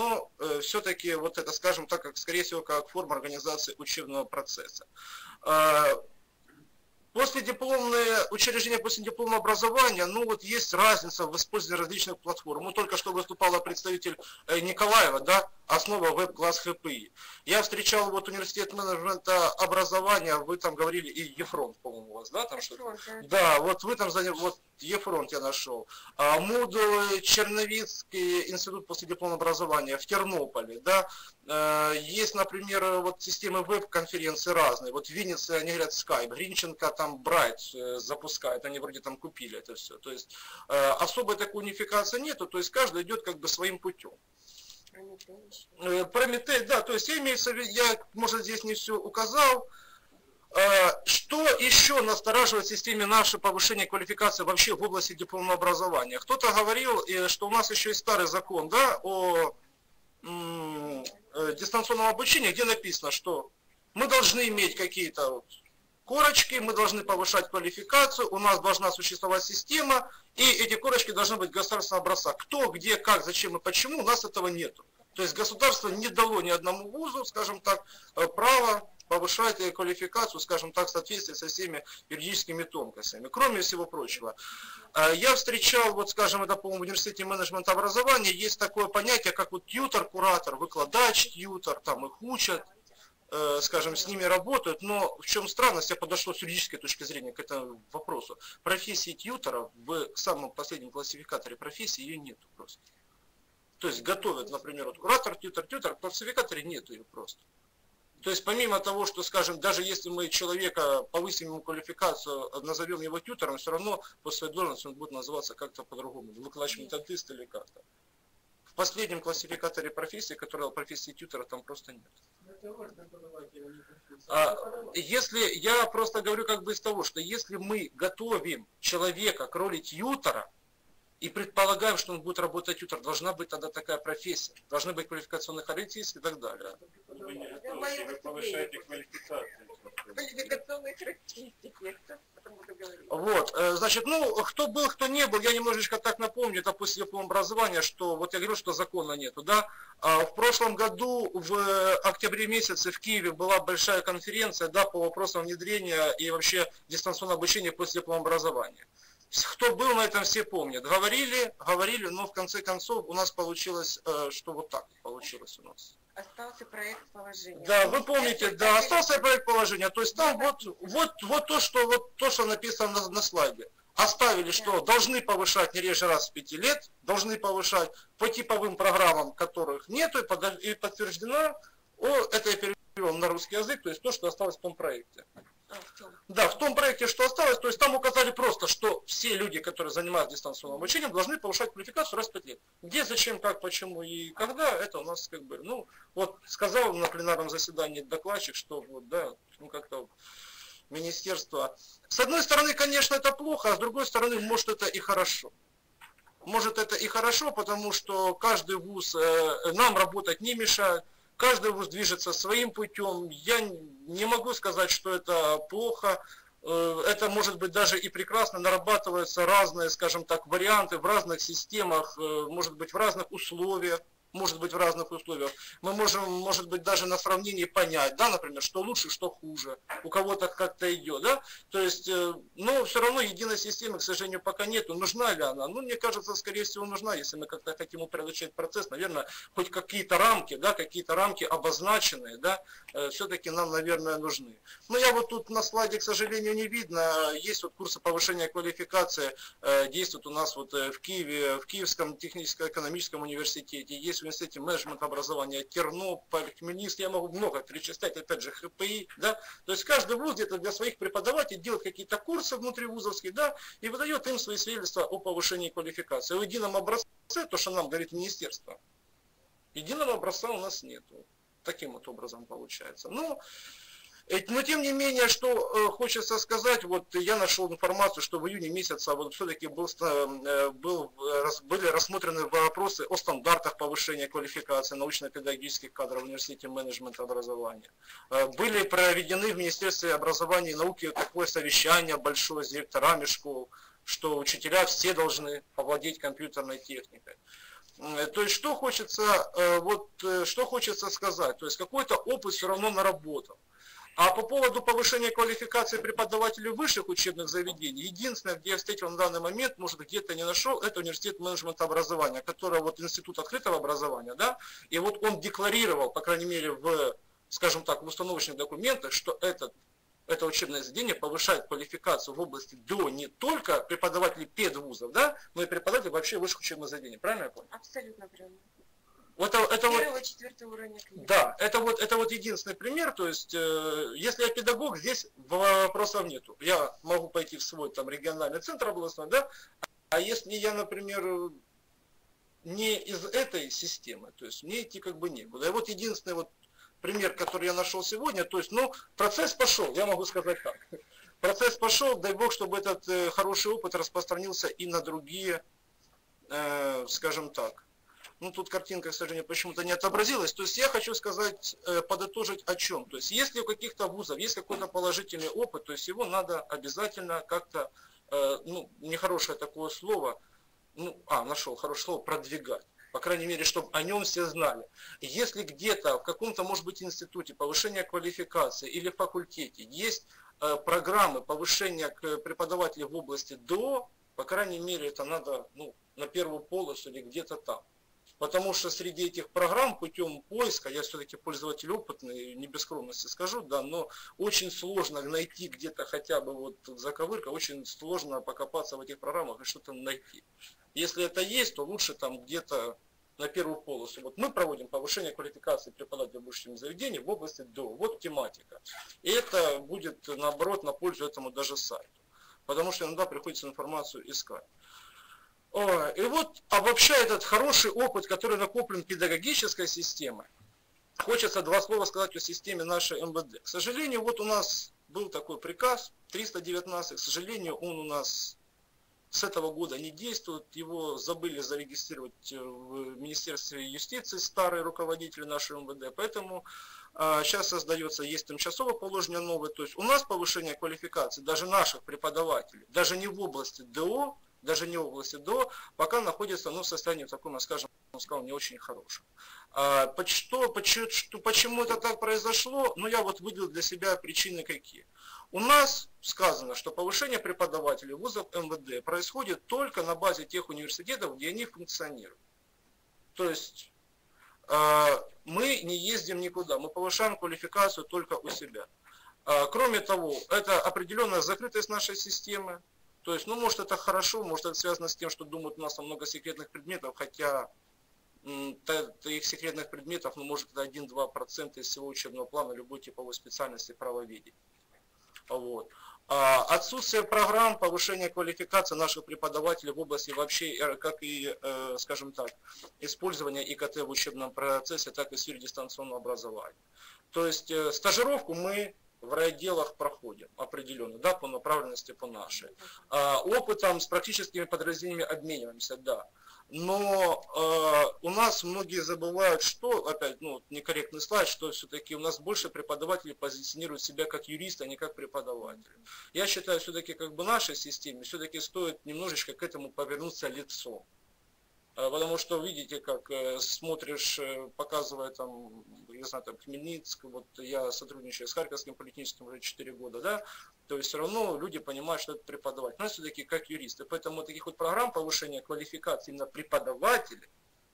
но э, все-таки вот это, скажем так, как, скорее всего, как форма организации учебного процесса. Э, После дипломное учреждение после дипломного образования, ну вот есть разница в использовании различных платформ. Ну только что выступала представитель э, Николаева, да, основа веб-класс ХПИ. Я встречал вот университет менеджмента образования, вы там говорили, и Ефрон, по-моему, у вас, да, там что-то? Да, вот вы там заняли, вот Ефронт я нашел. А, Moodle, Черновицкий институт после дипломного образования в Тернополе, да, Э, есть, например, вот системы веб-конференции разные. Вот в Виннице они говорят Skype, Гринченко там Брайт э, запускает, они вроде там купили это все. То есть э, особой такой унификации нету, то есть каждый идет как бы своим путем. Прометей, да, то есть я имеется в виду, я, может, здесь не все указал. Что еще настораживает в системе наше повышение квалификации вообще в области дипломного образования? Кто-то говорил, что у нас еще есть старый закон, да, о Э, дистанционного обучения, где написано, что мы должны иметь какие-то корочки, мы должны повышать квалификацию, у нас должна существовать система, и эти корочки должны быть государственного образца. Кто, где, как, зачем и почему, у нас этого нету. То есть государство не дало ни одному вузу, скажем так, э, право повышать квалификацию, скажем так, в соответствии со всеми юридическими тонкостями. Кроме всего прочего, э, я встречал, вот скажем, это, по-моему, в университете менеджмента образования, есть такое понятие, как вот тьютер, куратор, выкладач, тьютер, там их учат, э, скажем, с ними работают, но в чем странность, я подошел с юридической точки зрения к этому вопросу. Профессии тьютера в самом последнем классификаторе профессии ее нету просто. То есть готовят, например, вот куратор, тьютер, тьютер, в классификаторе нету ее просто. То есть помимо того, что, скажем, даже если мы человека повысим ему квалификацию, назовем его тьютером, все равно по своей должности он будет называться как-то по-другому, выкладчик-методист или как-то. В последнем классификаторе профессии, который профессии тьютера, там просто нет. А, если я просто говорю как бы из того, что если мы готовим человека к роли тьютера, и предполагаем, что он будет работать тьютер, должна быть тогда такая профессия, должны быть квалификационные характеристики и так далее. Вы повышаете квалификацию. Вот, э, значит, ну, кто был, кто не был, я немножечко так напомню, это после образования, что, вот я говорю, что закона нету, да. А в прошлом году, в октябре месяце в Киеве была большая конференция, да, по вопросам внедрения и вообще дистанционного обучения после образования. Кто был на этом, все помнят. Говорили, говорили, но в конце концов у нас получилось, э, что вот так получилось у нас. Остался проект положения. Да, вы помните, да, остался проект положения. То есть там вот, вот, вот то, что вот то, что написано на, на слайде. Оставили, что должны повышать не реже раз в пяти лет, должны повышать по типовым программам, которых нету, и подтверждена, о, это я перевел на русский язык, то есть то, что осталось в том проекте. А, да, в том проекте, что осталось, то есть там указали просто, что все люди, которые занимаются дистанционным обучением, должны повышать квалификацию раз в 5 лет. Где, зачем, как, почему и когда, это у нас как бы, ну, вот сказал на пленарном заседании докладчик, что вот, да, ну как-то министерство. С одной стороны, конечно, это плохо, а с другой стороны, может, это и хорошо. Может, это и хорошо, потому что каждый вуз э, нам работать не мешает, каждый вуз движется своим путем. Я не могу сказать, что это плохо. Э, это может быть даже и прекрасно, нарабатываются разные, скажем так, варианты в разных системах, э, может быть в разных условиях может быть в разных условиях. Мы можем, может быть, даже на сравнении понять, да, например, что лучше, что хуже. У кого-то как-то идет, да. То есть, э, но все равно единой системы, к сожалению, пока нету. Нужна ли она? Ну, мне кажется, скорее всего, нужна, если мы как-то хотим упорядочить процесс. Наверное, хоть какие-то рамки, да, какие-то рамки обозначенные, да, э, все-таки нам, наверное, нужны. Но я вот тут на слайде, к сожалению, не видно. Есть вот курсы повышения квалификации, э, действуют у нас вот в Киеве, в Киевском техническо-экономическом университете. Есть в университете менеджмент образования, Тернополь, Хмельницкий, я могу много перечислять, опять же, ХПИ, да, то есть каждый вуз где-то для своих преподавателей делает какие-то курсы внутри вузовские, да, и выдает им свои свидетельства о повышении квалификации. В едином образце, то, что нам говорит министерство, единого образца у нас нету. Таким вот образом получается. Ну, но тем не менее, что э, хочется сказать, вот я нашел информацию, что в июне месяце вот все-таки был, э, был, были рассмотрены вопросы о стандартах повышения квалификации научно-педагогических кадров в университете менеджмента образования. Э, были проведены в Министерстве образования и науки такое совещание большое с директорами школ, что учителя все должны овладеть компьютерной техникой. Э, то есть что хочется, э, вот, э, что хочется сказать, то есть какой-то опыт все равно наработал. А по поводу повышения квалификации преподавателей высших учебных заведений, единственное, где я встретил на данный момент, может где-то не нашел, это университет менеджмента образования, который вот институт открытого образования, да, и вот он декларировал, по крайней мере, в, скажем так, в установочных документах, что этот это учебное заведение повышает квалификацию в области до не только преподавателей педвузов, да, но и преподавателей вообще высших учебных заведений. Правильно я понял? Абсолютно правильно. Вот это, Первого, вот, книги. Да, это вот, это вот единственный пример. То есть, э, если я педагог, здесь вопросов нету. Я могу пойти в свой там региональный центр областной, да, а если я, например, не из этой системы, то есть мне идти как бы некуда. И вот единственный вот пример, который я нашел сегодня, то есть, ну, процесс пошел, я могу сказать так. Процесс пошел, дай бог, чтобы этот э, хороший опыт распространился и на другие, э, скажем так. Ну, тут картинка, к сожалению, почему-то не отобразилась. То есть я хочу сказать, э, подытожить о чем. То есть если у каких-то вузов есть какой-то положительный опыт, то есть его надо обязательно как-то, э, ну, нехорошее такое слово, ну, а, нашел хорошее слово, продвигать по крайней мере, чтобы о нем все знали. Если где-то в каком-то, может быть, институте повышения квалификации или факультете есть э, программы повышения к преподавателю в области до, по крайней мере, это надо ну, на первую полосу или где-то там. Потому что среди этих программ путем поиска, я все-таки пользователь опытный, не без скромности скажу, да, но очень сложно найти где-то хотя бы вот заковырка, очень сложно покопаться в этих программах и что-то найти. Если это есть, то лучше там где-то на первую полосу. Вот мы проводим повышение квалификации преподавателей высших заведений в области до. Вот тематика. И это будет, наоборот, на пользу этому даже сайту. Потому что иногда приходится информацию искать. И вот обобщая этот хороший опыт, который накоплен педагогической системой, хочется два слова сказать о системе нашей МВД. К сожалению, вот у нас был такой приказ 319, к сожалению, он у нас с этого года не действует, его забыли зарегистрировать в Министерстве юстиции старые руководители нашего МВД, поэтому а, сейчас создается, есть тимчасовое положение новое, то есть у нас повышение квалификации даже наших преподавателей, даже не в области ДО, даже не области ДО, пока находится ну, в состоянии таком, скажем, сказал, не очень хорошем. А, что, почему, почему это так произошло? Ну, я вот выделил для себя причины какие. У нас сказано, что повышение преподавателей вузов МВД происходит только на базе тех университетов, где они функционируют. То есть а, мы не ездим никуда, мы повышаем квалификацию только у себя. А, кроме того, это определенная закрытость нашей системы, то есть, ну, может, это хорошо, может, это связано с тем, что думают, у нас там много секретных предметов, хотя их секретных предметов, ну, может, это 1-2% из всего учебного плана любой типовой специальности правоведения. Вот. А отсутствие программ повышения квалификации наших преподавателей в области вообще, э, как и, э, скажем так, использования ИКТ в учебном процессе, так и в сфере дистанционного образования. То есть э, стажировку мы в райотделах проходим определенно, да, по направленности по нашей. А, опытом с практическими подразделениями обмениваемся, да. Но э, у нас многие забывают, что, опять, ну, некорректный слайд, что все-таки у нас больше преподавателей позиционируют себя как юристы, а не как преподаватели. Я считаю, все-таки как бы нашей системе все-таки стоит немножечко к этому повернуться лицом. Э, потому что видите, как э, смотришь, э, показывая там, я знаю, там Хмельницк, вот я сотрудничаю с Харьковским политическим уже 4 года, да, то есть все равно люди понимают, что это преподаватель. Но все-таки как юристы. Поэтому таких вот программ повышения квалификации именно преподавателей,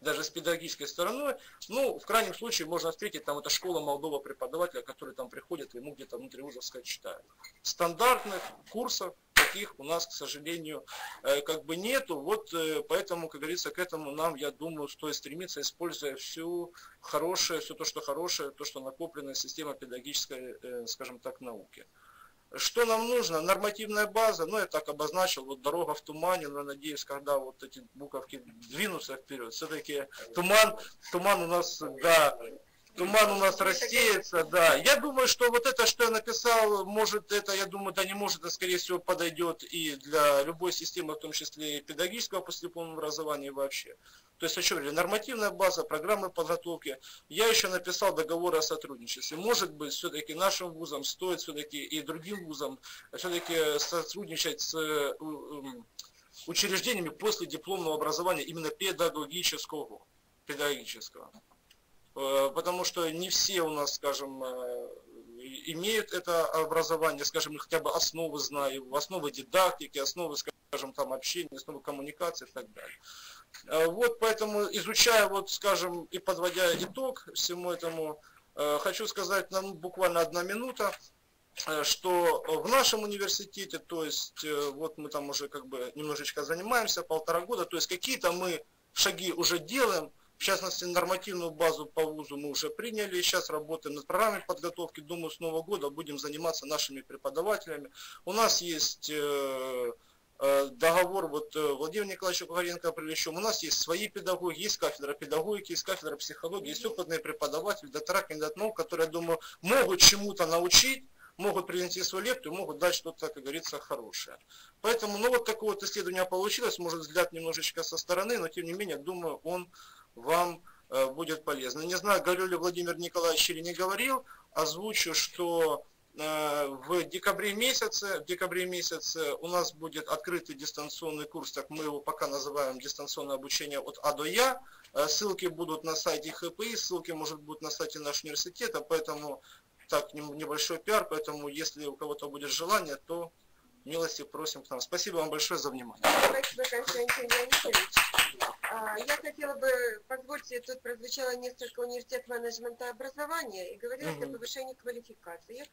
даже с педагогической стороной, ну, в крайнем случае можно встретить там это школа молодого преподавателя, который там приходит, ему где-то внутри вузовская читают. Стандартных курсов таких у нас, к сожалению, э, как бы нету. Вот э, поэтому, как говорится, к этому нам, я думаю, стоит стремиться, используя всю хорошее, все то, что хорошее, то, что накопленная система педагогической, э, скажем так, науки. Что нам нужно? Нормативная база, ну я так обозначил, вот дорога в тумане, но надеюсь, когда вот эти буковки двинутся вперед, все-таки туман, туман у нас, да, Туман у нас рассеется, да. Я думаю, что вот это, что я написал, может, это, я думаю, да не может, а скорее всего подойдет и для любой системы, в том числе и педагогического послеполного образования вообще. То есть, о чем говорили, нормативная база, программы подготовки. Я еще написал договор о сотрудничестве. Может быть, все-таки нашим вузам стоит все-таки и другим вузам все-таки сотрудничать с учреждениями после дипломного образования именно педагогического. педагогического. Э, Потому что не все у нас, скажем, э, имеют это образование, скажем, хотя бы основы знают, основы дидактики, основы, скажем, там общения, основы коммуникации и так далее. Э, Вот поэтому, изучая, вот, скажем, и подводя итог всему этому, хочу сказать нам буквально одна минута, что в нашем университете, то есть вот мы там уже как бы немножечко занимаемся, полтора года, то есть какие-то мы шаги уже делаем, в частности, нормативную базу по вузу мы уже приняли, сейчас работаем над программой подготовки, думаю, с Нового года будем заниматься нашими преподавателями. У нас есть э, э, договор, вот э, Владимир Николаевич Кухаренко привлечем, у нас есть свои педагоги, есть кафедра педагогики, есть кафедра психологии, есть опытные преподаватели, доктора, кандидат наук, которые, я думаю, могут чему-то научить, могут принести свою лепту могут дать что-то, как говорится, хорошее. Поэтому, ну вот такое вот исследование получилось, может взгляд немножечко со стороны, но тем не менее, думаю, он вам э, будет полезно. Не знаю, говорил ли Владимир Николаевич или не говорил, озвучу, что э, в декабре месяце, в декабре месяце у нас будет открытый дистанционный курс, так мы его пока называем дистанционное обучение от А до Я. Э, Ссылки будут на сайте ХПИ, ссылки, может, будут на сайте нашего университета, поэтому так небольшой пиар, поэтому если у кого-то будет желание, то милости просим к нам. Спасибо вам большое за внимание. Спасибо, Константин Леонидович. А, Я хотела бы, позвольте, тут прозвучало несколько университет менеджмента образования, и говорилось Мгм. о повышении квалификации. Я